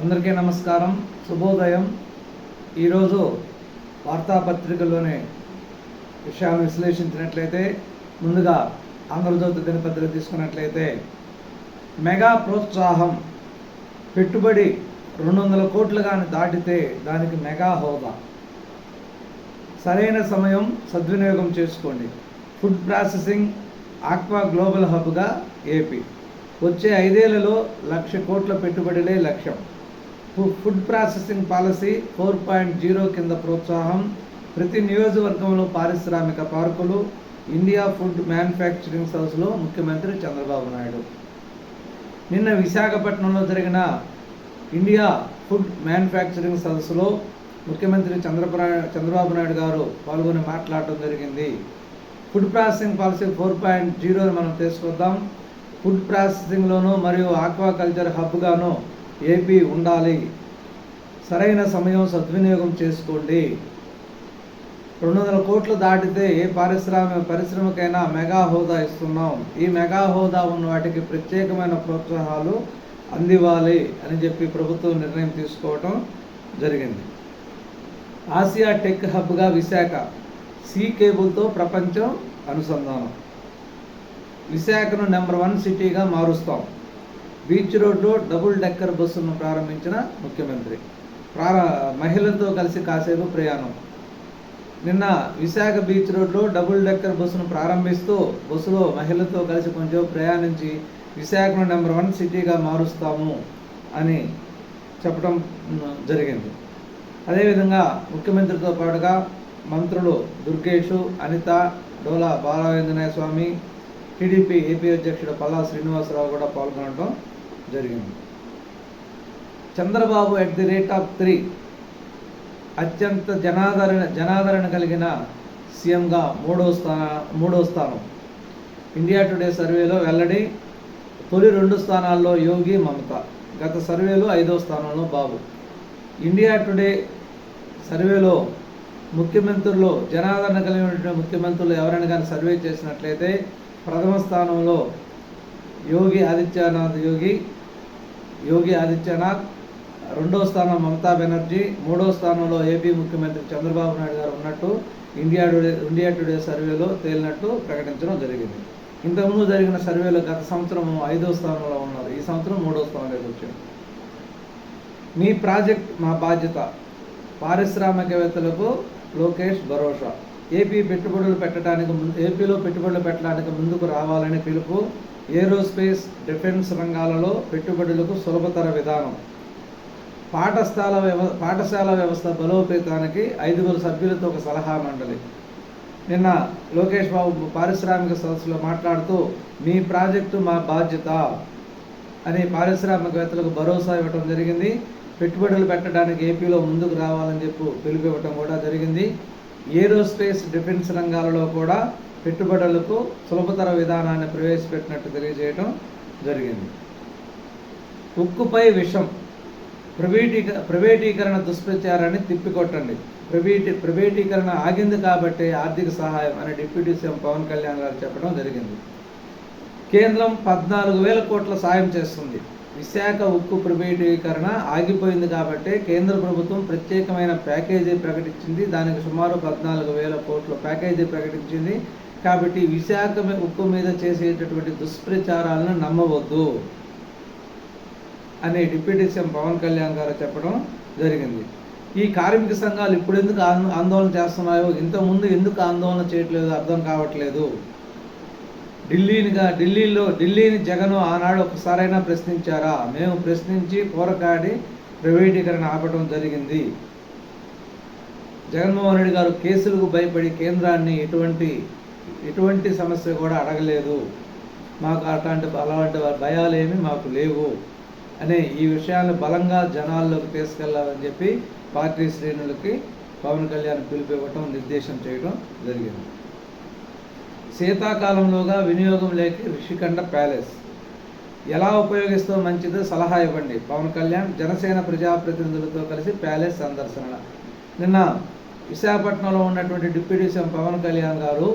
అందరికీ నమస్కారం శుభోదయం. ఈరోజు వార్తాపత్రికల్లోని విషయాలను విశ్లేషించినట్లయితే ముందుగా ఆంధ్రజ్యోతి దినపత్రిక తీసుకున్నట్లయితే మెగా ప్రోత్సాహం పెట్టుబడి రెండు వందల కోట్లు కానీ దాటితే దానికి మెగా హోదా. సరైన సమయం సద్వినియోగం చేసుకోండి. ఫుడ్ ప్రాసెసింగ్ ఆక్వా గ్లోబల్ హబ్గా ఏపీ. వచ్చే ఐదేళ్ళలో లక్ష కోట్ల పెట్టుబడులే లక్ష్యం. Food processing policy four point zero కింద ప్రోత్సాహం. ప్రతి నియోజకవర్గంలో పారిశ్రామిక పార్కులు ఇండియా ఫుడ్ మ్యానుఫ్యాక్చరింగ్ సదస్సులో ముఖ్యమంత్రి చంద్రబాబు నాయుడు. నిన్న విశాఖపట్నంలో జరిగిన ఇండియా ఫుడ్ మ్యానుఫ్యాక్చరింగ్ సదస్సులో ముఖ్యమంత్రి చంద్రబా చంద్రబాబు నాయుడు గారు పాల్గొని మాట్లాడటం జరిగింది. Food processing policy four point జీరోని మనం తీసుకొద్దాం. ఫుడ్ ప్రాసెసింగ్లోనూ మరియు ఆక్వాకల్చర్ హబ్గాను ఏపీ ఉండాలి. సరైన సమయం సద్వినియోగం చేసుకోండి. రెండు వందల కోట్లు దాటితే ఏ పారిశ్రామిక పరిశ్రమకైనా మెగా హోదా ఇస్తున్నాం. ఈ మెగా హోదా ఉన్న వాటికి ప్రత్యేకమైన ప్రోత్సాహాలు అందివ్వాలి అని చెప్పి ప్రభుత్వం నిర్ణయం తీసుకోవటం జరిగింది. ఆసియా టెక్ హబ్గా విశాఖ సీ కేబుల్తో ప్రపంచం అనుసంధానం. విశాఖను నెంబర్ వన్ సిటీగా మారుస్తాం. బీచ్ రోడ్డు డబుల్ డెక్కర్ బస్సును ప్రారంభించిన ముఖ్యమంత్రి. ప్రార మహిళలతో కలిసి కాసేపు ప్రయాణం. నిన్న విశాఖ బీచ్ రోడ్లో డబుల్ డెక్కర్ బస్సును ప్రారంభిస్తూ బస్సులో మహిళలతో కలిసి కొంచెం ప్రయాణించి విశాఖను నెంబర్ వన్ సిటీగా మారుస్తాము అని చెప్పడం జరిగింది. అదేవిధంగా ముఖ్యమంత్రితో పాటుగా మంత్రులు దుర్గేషు అనిత డోలా బాలవేంద్రనాయ స్వామి టీడీపీ ఏపీ అధ్యక్షుడు పల్లా శ్రీనివాసరావు కూడా పాల్గొనడం జరిగింది. Chandrababu at the rate of three అత్యంత జనాదరణ జనాదరణ కలిగిన సీఎంగా మూడో స్థాన మూడో స్థానం. ఇండియా టుడే సర్వేలో వెల్లడి తొలి రెండు స్థానాల్లో యోగి మమత. గత సర్వేలో ఐదో స్థానంలో బాబు. ఇండియా టుడే సర్వేలో ముఖ్యమంత్రులు జనాదరణ కలిగినటువంటి ముఖ్యమంత్రులు ఎవరైనా కానీ సర్వే చేసినట్లయితే ప్రథమ స్థానంలో యోగి ఆదిత్యనాథ్ యోగి యోగి ఆదిత్యనాథ్ రెండో స్థానం మమతా బెనర్జీ మూడో స్థానంలో ఏపీ ముఖ్యమంత్రి చంద్రబాబు నాయుడు గారు ఉన్నట్టు ఇండియా టుడే ఇండియా టుడే సర్వేలో తేలినట్టు ప్రకటించడం జరిగింది. ఇంతకుముందు జరిగిన సర్వేలో గత సంవత్సరం ఐదో స్థానంలో ఉన్నారు. ఈ సంవత్సరం మూడో స్థానంలోకి వచ్చారు. మీ ప్రాజెక్ట్ మా బాధ్యత పారిశ్రామికవేత్తలకు లోకేష్ భరోసా. ఏపీ పెట్టుబడులు పెట్టడానికి ముందు ఏపీలో పెట్టుబడులు పెట్టడానికి ముందుకు రావాలని పిలుపు ఏరోస్పేస్ డిఫెన్స్ రంగాలలో పెట్టుబడులకు సులభతర విధానం. పాఠశాల వ్యవ పాఠశాల వ్యవస్థ బలోపేతానికి ఐదుగురు సభ్యులతో ఒక సలహా మండలి. నిన్న లోకేష్ బాబు పారిశ్రామిక సదస్సులో మాట్లాడుతూ మీ ప్రాజెక్టు మా బాధ్యత అని పారిశ్రామికవేత్తలకు భరోసా ఇవ్వటం జరిగింది. పెట్టుబడులు పెట్టడానికి ఏపీలో ముందుకు రావాలని చెప్పి పిలుపు ఇవ్వటం కూడా జరిగింది. ఏరోస్పేస్ డిఫెన్స్ రంగాలలో కూడా పెట్టుబడులకు సులభతర విధానాన్ని ప్రవేశపెట్టినట్టు తెలియజేయడం జరిగింది. ఉక్కుపై విషం ప్రైవేటీక ప్రైవేటీకరణ దుష్ప్రచారాన్ని తిప్పికొట్టండి. ప్రైవేటీ ప్రైవేటీకరణ ఆగింది కాబట్టి ఆర్థిక సహాయం అని డిప్యూటీ సీఎం పవన్ కళ్యాణ్ గారు చెప్పడం జరిగింది. కేంద్రం పద్నాలుగు వేల కోట్ల సాయం చేస్తుంది. విశాఖ ఉక్కు ప్రైవేటీకరణ ఆగిపోయింది కాబట్టి కేంద్ర ప్రభుత్వం ప్రత్యేకమైన ప్యాకేజీ ప్రకటించింది. దానికి సుమారు పద్నాలుగు వేల కోట్ల ప్యాకేజీ ప్రకటించింది. కాబట్టి విశాఖ మీ- ఉక్కు మీద చేసేటటువంటి దుష్ప్రచారాలను నమ్మవద్దు అని డిప్యూటీ సీఎం పవన్ కళ్యాణ్ గారు చెప్పడం జరిగింది. ఈ కార్మిక సంఘాలు ఇప్పుడు ఎందుకు ఆందోళన చేస్తున్నాయో ఇంతకుముందు ఎందుకు ఆందోళన చేయట్లేదు అర్థం కావట్లేదు. ఢిల్లీనిగా ఢిల్లీలో ఢిల్లీని జగన్ ఆనాడు ఒకసారైనా ప్రశ్నించారా? మేము ప్రశ్నించి పోరకాడి ప్రైవేటీకరణ ఆపడం జరిగింది. జగన్మోహన్ రెడ్డి గారు కేసులకు భయపడి కేంద్రాన్ని ఎటువంటి ఎటువంటి సమస్య కూడా అడగలేదు. మాకు అట్లాంటి అలాంటి భయాలేమి మాకు లేవు అనే ఈ విషయాన్ని బలంగా జనాల్లోకి తీసుకెళ్ళాలని చెప్పి పార్టీ శ్రేణులకి పవన్ కళ్యాణ్ పిలుపు ఇవ్వటం నిర్దేశం చేయడం జరిగింది. శీతాకాలంలోగా వినియోగం లేక రిషికండ ప్యాలెస్. ఎలా ఉపయోగిస్తూ మంచిదో సలహా ఇవ్వండి. పవన్ కళ్యాణ్ జనసేన ప్రజాప్రతినిధులతో కలిసి ప్యాలెస్ సందర్శన. నిన్న విశాఖపట్నంలో ఉన్నటువంటి డిప్యూటీ సీఎం పవన్ కళ్యాణ్ గారు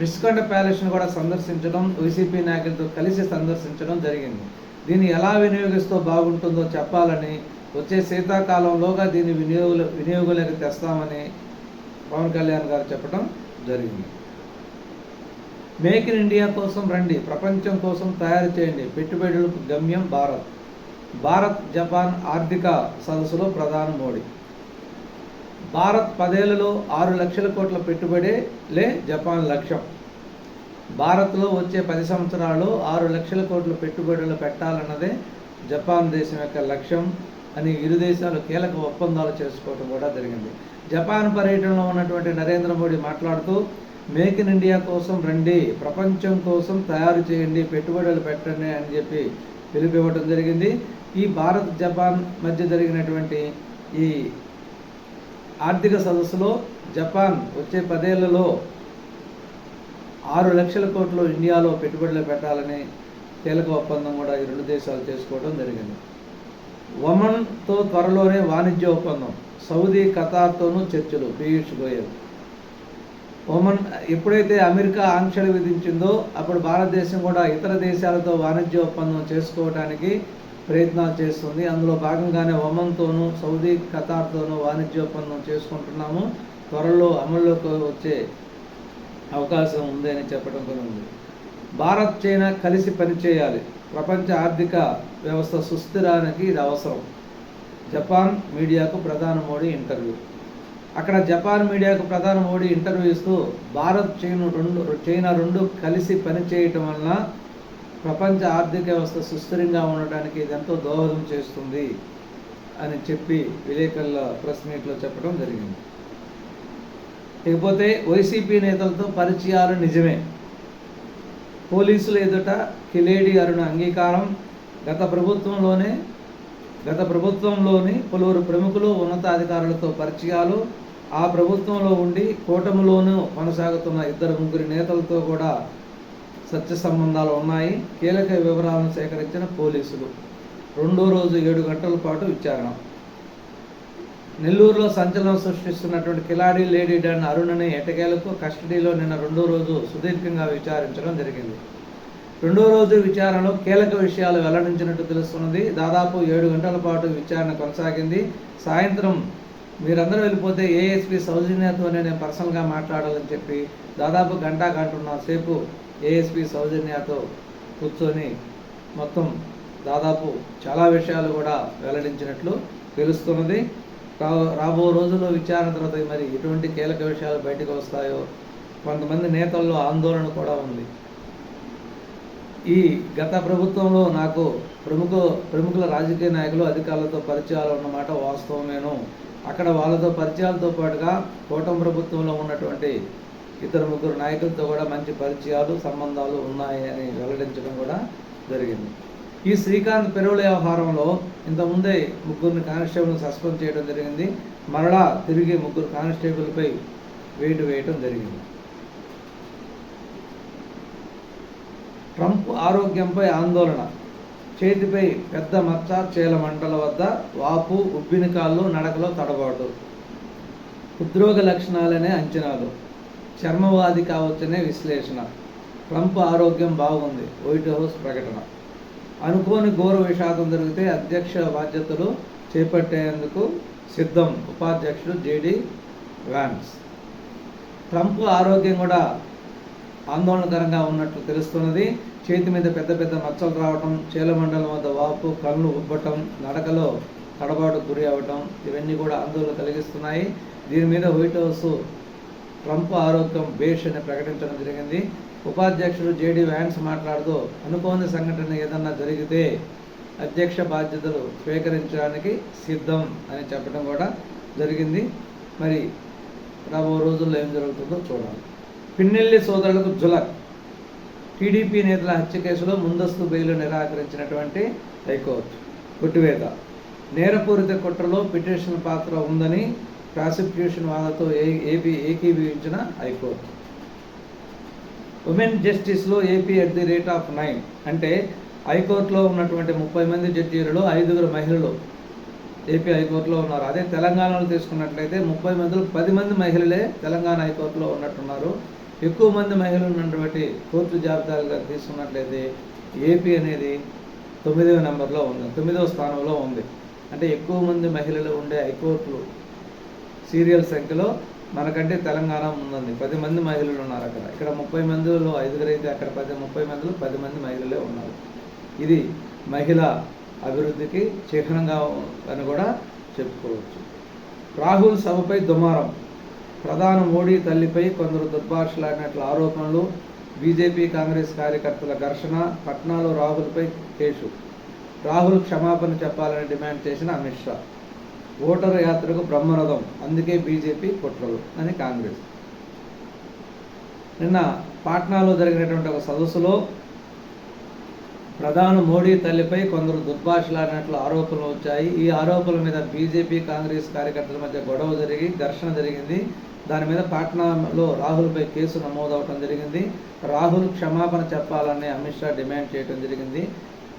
రిషికొండ ప్యాలెస్ను కూడా సందర్శించడం వైసీపీ నాయకులతో కలిసి సందర్శించడం జరిగింది. దీన్ని ఎలా వినియోగిస్తూ బాగుంటుందో చెప్పాలని వచ్చే శీతాకాలంలోగా దీన్ని వినియోగ వినియోగంలోకి తెస్తామని పవన్ కళ్యాణ్ గారు చెప్పడం జరిగింది. మేక్ ఇన్ ఇండియా కోసం రండి ప్రపంచం కోసం తయారు చేయండి. పెట్టుబడులకు గమ్యం భారత్. భారత్ జపాన్ ఆర్థిక సదస్సులో ప్రధాని మోడీ భారత్ పదేళ్ళలో ఆరు లక్షల కోట్ల పెట్టుబడే లే జపాన్ లక్ష్యం. భారత్లో వచ్చే పది సంవత్సరాల్లో ఆరు లక్షల కోట్ల పెట్టుబడులు పెట్టాలన్నదే జపాన్ దేశం యొక్క లక్ష్యం అని ఇరు దేశాలు కీలక ఒప్పందాలు చేసుకోవడం కూడా జరిగింది. జపాన్ పర్యటనలో ఉన్నటువంటి నరేంద్ర మోడీ మాట్లాడుతూ మేక్ ఇన్ ఇండియా కోసం రండి ప్రపంచం కోసం తయారు చేయండి పెట్టుబడులు పెట్టండి అని చెప్పి పిలుపివ్వడం జరిగింది. ఈ భారత్ జపాన్ మధ్య జరిగినటువంటి ఈ ఆర్థిక సదస్సులో జపాన్ వచ్చే పదేళ్ళలో ఆరు లక్షల కోట్లు ఇండియాలో పెట్టుబడులు పెట్టాలని కీలక ఒప్పందం కూడా ఈ రెండు దేశాలు చేసుకోవడం జరిగింది. ఒమన్తో త్వరలోనే వాణిజ్య ఒప్పందం సౌదీ ఖతార్తోనూ చర్చలు పీయూష్ గోయల్. ఒమన్ ఎప్పుడైతే అమెరికా ఆంక్షలు విధించిందో అప్పుడు భారతదేశం కూడా ఇతర దేశాలతో వాణిజ్య ఒప్పందం చేసుకోవడానికి ప్రయత్నాలు చేస్తుంది. అందులో భాగంగానే ఒమన్తోనూ సౌదీ ఖతార్తోనూ వాణిజ్య ఒప్పందం చేసుకుంటున్నాము. త్వరలో అమల్లోకి వచ్చే అవకాశం ఉంది అని చెప్పడం కూడా ఉంది. భారత్ చైనా కలిసి పనిచేయాలి. ప్రపంచ ఆర్థిక వ్యవస్థ సుస్థిరానికి ఇది అవసరం. జపాన్ మీడియాకు ప్రధాని మోడీ ఇంటర్వ్యూ. అక్కడ జపాన్ మీడియాకు ప్రధాని మోడీ ఇంటర్వ్యూ ఇస్తూ భారత్ చైనా రెండు చైనా రెండు కలిసి పనిచేయటం వలన ప్రపంచ ఆర్థిక వ్యవస్థ సుస్థిరంగా ఉండడానికి ఇది ఎంతో దోహదం చేస్తుంది అని చెప్పి విలేకరుల ప్రెస్ మీట్లో చెప్పడం జరిగింది. ఇకపోతే వైసీపీ నేతలతో పరిచయాలు నిజమే. పోలీసులు ఎదుట కిలేడి అరుణ అంగీకారం. గత ప్రభుత్వంలోనే గత ప్రభుత్వంలోని పలువురు ప్రముఖులు ఉన్నతాధికారులతో పరిచయాలు. ఆ ప్రభుత్వంలో ఉండి కూటమిలోనూ కొనసాగుతున్న ఇద్దరు ముగ్గురి నేతలతో కూడా సత్య సంబంధాలు ఉన్నాయి. కీలక వివరాలను సేకరించిన పోలీసులు. రెండో రోజు ఏడు గంటల పాటు విచారణ. నెల్లూరులో సంచలనం సృష్టిస్తున్నటువంటి కిలాడి లేడీ డన్ అరుణని ఎటకేలకు కస్టడీలో నిన్న రెండో రోజు సుదీర్ఘంగా విచారించడం జరిగింది. రెండో రోజు విచారణలో కీలక విషయాలు వెల్లడించినట్టు తెలుస్తున్నది. దాదాపు ఏడు గంటల పాటు విచారణ కొనసాగింది. సాయంత్రం మీరందరూ వెళ్ళిపోతే ఏఎస్పీ సౌజన్యతోనే నేను పర్సనల్గా మాట్లాడాలని చెప్పి దాదాపు గంట గంటున్న సేపు ఏఎస్పి సౌజన్యతో కూర్చొని మొత్తం దాదాపు చాలా విషయాలు కూడా వెల్లడించినట్లు తెలుస్తున్నది. రా- రాబో రోజుల్లో విచారణ తర్వాత మరి ఎటువంటి కీలక విషయాలు బయటకు వస్తాయో కొంతమంది నేతల్లో ఆందోళన కూడా ఉంది. ఈ గత ప్రభుత్వంలో నాకు ప్రముఖ ప్రముఖుల రాజకీయ నాయకులు అధికారులతో పరిచయాలు ఉన్నమాట వాస్తవమేను. అక్కడ వాళ్ళతో పరిచయాలతో పాటుగా కూటమి ప్రభుత్వంలో ఉన్నటువంటి ఇద్దరు ముగ్గురు నాయకులతో కూడా మంచి పరిచయాలు సంబంధాలు ఉన్నాయి అని వెల్లడించడం కూడా జరిగింది. ఈ శ్రీకాంత్ పెరువుల వ్యవహారంలో ఇంతకుముందే ముగ్గురిని కానిస్టేబుల్ని సస్పెండ్ చేయడం జరిగింది. మరలా తిరిగి ముగ్గురు కానిస్టేబుల్పై వేటు వేయటం జరిగింది. ట్రంప్ ఆరోగ్యంపై ఆందోళన. చేతిపై పెద్ద మచ్చ చేల మంటల వద్ద వాపు ఉబ్బిని కాళ్ళు నడకలో తడబాటు. హృద్రోగ లక్షణాలనే అంచనాలు. చర్మవాది కావచ్చనే విశ్లేషణ. ట్రంప్ ఆరోగ్యం బాగుంది వైట్ హౌస్ ప్రకటన. అనుకోని ఘోర విషాదం జరిగితే అధ్యక్ష బాధ్యతలు చేపట్టేందుకు సిద్ధం ఉపాధ్యక్షుడు జేడి వ్యాన్స్. ట్రంప్ ఆరోగ్యం కూడా ఆందోళనకరంగా ఉన్నట్లు తెలుస్తున్నది. చేతి మీద పెద్ద పెద్ద మచ్చలు రావటం చీలమండలం వద్ద వాపు కళ్ళు ఉబ్బటం నడకలో తడబాటు గురి అవ్వటం ఇవన్నీ కూడా ఆందోళన కలిగిస్తున్నాయి. దీని మీద వైట్ హౌస్ ట్రంప్ ఆరోగ్యం బేష్ అని ప్రకటించడం జరిగింది. ఉపాధ్యక్షుడు జేడీ వ్యాన్స్ మాట్లాడుతూ అనుకోని సంఘటన ఏదన్నా జరిగితే అధ్యక్ష బాధ్యతలు స్వీకరించడానికి సిద్ధం అని చెప్పడం కూడా జరిగింది. మరి రాబో రోజుల్లో ఏం జరుగుతుందో చూడాలి. పిన్నెల్లి సోదరులకు జులక్. టీడీపీ నేతల హత్య కేసులో ముందస్తు బెయిల్ నిరాకరించినటువంటి హైకోర్టు. కొట్టివేత. నేరపూరిత కుట్రలో పిటిషన్ పాత్ర ఉందని ప్రాసిక్యూషన్ వాళ్ళతో ఏ ఏపీ ఏకీభవించిన high court women జస్టిస్లో AP at the rate of nine అంటే హైకోర్టులో ఉన్నటువంటి ముప్పై మంది జడ్జీలలో ఐదుగురు మహిళలు ఏపీ హైకోర్టులో ఉన్నారు. అదే తెలంగాణలో తీసుకున్నట్లయితే ముప్పై మందిలో పది మంది మహిళలే తెలంగాణ హైకోర్టులో ఉన్నట్టున్నారు. ఎక్కువ మంది మహిళలు ఉన్నటువంటి కోర్టు జాబితాలుగా తీసుకున్నట్లయితే ఏపీ అనేది తొమ్మిదవ నెంబర్లో ఉంది తొమ్మిదవ స్థానంలో ఉంది. అంటే ఎక్కువ మంది మహిళలు ఉండే హైకోర్టులు సీరియల్ సంఖ్యలో మనకంటే తెలంగాణ ఉందండి పది మంది మహిళలు ఉన్నారు అక్కడ. ఇక్కడ ముప్పై మందిలో ఐదుగురు అయితే అక్కడ పది ముప్పై మందిలో పది మంది మహిళలే ఉన్నారు. ఇది మహిళ అభివృద్ధికి చిహ్నంగా అని కూడా చెప్పుకోవచ్చు. రాహుల్ సభపై దుమారం. ప్రధాని మోడీ తల్లిపై కొందరు దుర్భాషలాడినట్లు ఆరోపణలు బీజేపీ కాంగ్రెస్ కార్యకర్తల ఘర్షణ పట్నాలో రాహుల్పై కేసు. రాహుల్ క్షమాపణ చెప్పాలని డిమాండ్ చేసిన అమిత్ షా. ఓటరు యాత్రకు బ్రహ్మరథం. అందుకే బీజేపీ కుట్రలు అని కాంగ్రెస్. నిన్న పాట్నాలో జరిగినటువంటి ఒక సదస్సులో ప్రధాని మోడీ తల్లిపై కొందరు దుర్భాషలాడినట్లు ఆరోపణలు వచ్చాయి. ఈ ఆరోపణల మీద బీజేపీ కాంగ్రెస్ కార్యకర్తల మధ్య గొడవ జరిగి ఘర్షణ జరిగింది. దాని మీద పాట్నాలో రాహుల్పై కేసు నమోదవటం జరిగింది. రాహుల్ క్షమాపణ చెప్పాలని అమిత్ షా డిమాండ్ చేయడం జరిగింది.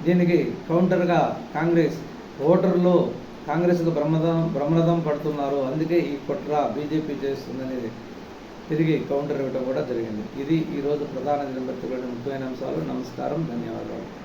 దీనికి కౌంటర్గా కాంగ్రెస్ ఓటర్లు కాంగ్రెస్కు బ్రహ్మదం బ్రహ్మరథం పడుతున్నారు. అందుకే ఈ కుట్ర బీజేపీ చేస్తుందని తిరిగి కౌంటర్ ఇవ్వడం కూడా జరిగింది. ఇది ఈరోజు ప్రధాన దినపత్రికలోని ముఖ్యమైన అంశాలు. నమస్కారం. ధన్యవాదాలు.